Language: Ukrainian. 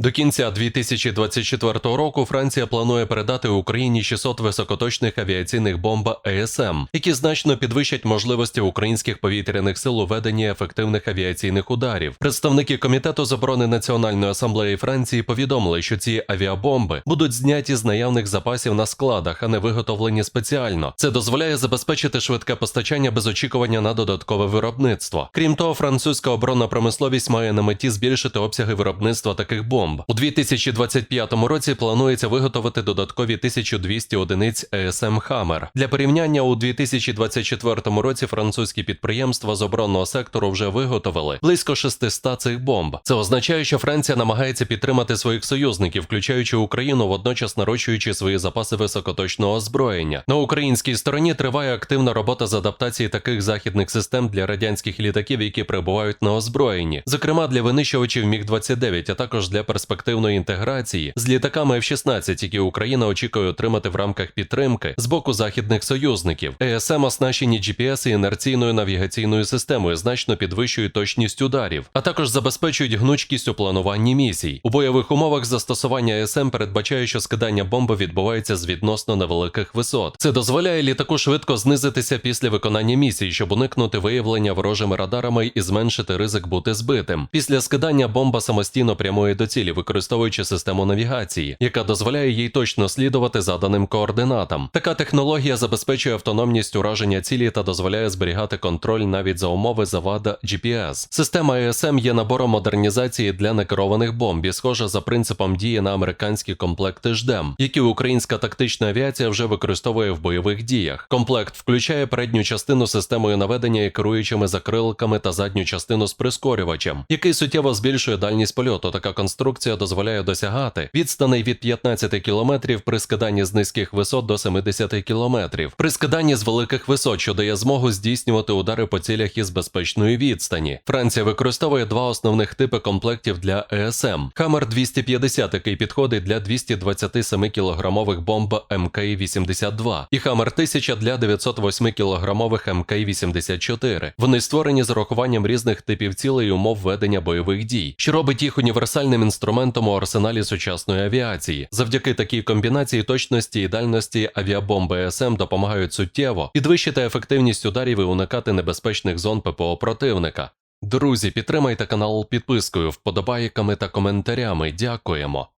До кінця 2024 року Франція планує передати Україні 600 високоточних авіаційних бомб ЕСМ, які значно підвищать можливості українських повітряних сил у веденні ефективних авіаційних ударів. Представники комітету з оборони Національної асамблеї Франції повідомили, що ці авіабомби будуть зняті з наявних запасів на складах, а не виготовлені спеціально. Це дозволяє забезпечити швидке постачання без очікування на додаткове виробництво. Крім того, французька оборонна промисловість має на меті збільшити обсяги виробництва таких бомб. У 2025 році планується виготовити додаткові 1200 одиниць ЕСМ Хаммер. Для порівняння у 2024 році французькі підприємства з оборонного сектору вже виготовили близько 600 цих бомб. Це означає, що Франція намагається підтримати своїх союзників, включаючи Україну, водночас нарощуючи свої запаси високоточного озброєння. На українській стороні триває активна робота з адаптації таких західних систем для радянських літаків, які перебувають на озброєнні, зокрема для винищувачів Міг 29 а також для перспективної інтеграції з літаками F-16, які Україна очікує отримати в рамках підтримки з боку західних союзників. ЕСМ оснащені GPS і інерційною навігаційною системою, значно підвищують точність ударів, а також забезпечують гнучкість у плануванні місій. У бойових умовах застосування ЕСМ передбачає, що скидання бомби відбувається з відносно невеликих висот. Це дозволяє літаку швидко знизитися після виконання місій, щоб уникнути виявлення ворожими радарами і зменшити ризик бути збитим. Після скидання бомба самостійно прямує до цілі, використовуючи систему навігації, яка дозволяє їй точно слідувати заданим координатам. Така технологія забезпечує автономність ураження цілі та дозволяє зберігати контроль навіть за умови завада GPS. Система ESM є набором модернізації для некерованих бомб і схожа за принципом дії на американські комплекти ЖДЕМ, які українська тактична авіація вже використовує в бойових діях. Комплект включає передню частину системою наведення і керуючими закрилками та задню частину з прискорювачем, який суттєво збільшує дальність польоту. Така конструкція дозволяє досягати відстаней від 15 км при скиданні з низьких висот до 70 км, при скиданні з великих висот, що дає змогу здійснювати удари по цілях із безпечної відстані. Франція використовує два основних типи комплектів для ЕСМ: Хаммер 250, який підходить для 227 кілограмових бомб МК-82, і Хаммер 1000 для 908 кілограмових МК-84. Вони створені з урахуванням різних типів цілей і умов ведення бойових дій, що робить їх універсальним інструментом у арсеналі сучасної авіації. Завдяки такій комбінації точності і дальності авіабомби СМ допомагають суттєво підвищити ефективність ударів і уникати небезпечних зон ППО противника. Друзі, підтримайте канал підпискою, вподобайками та коментарями. Дякуємо.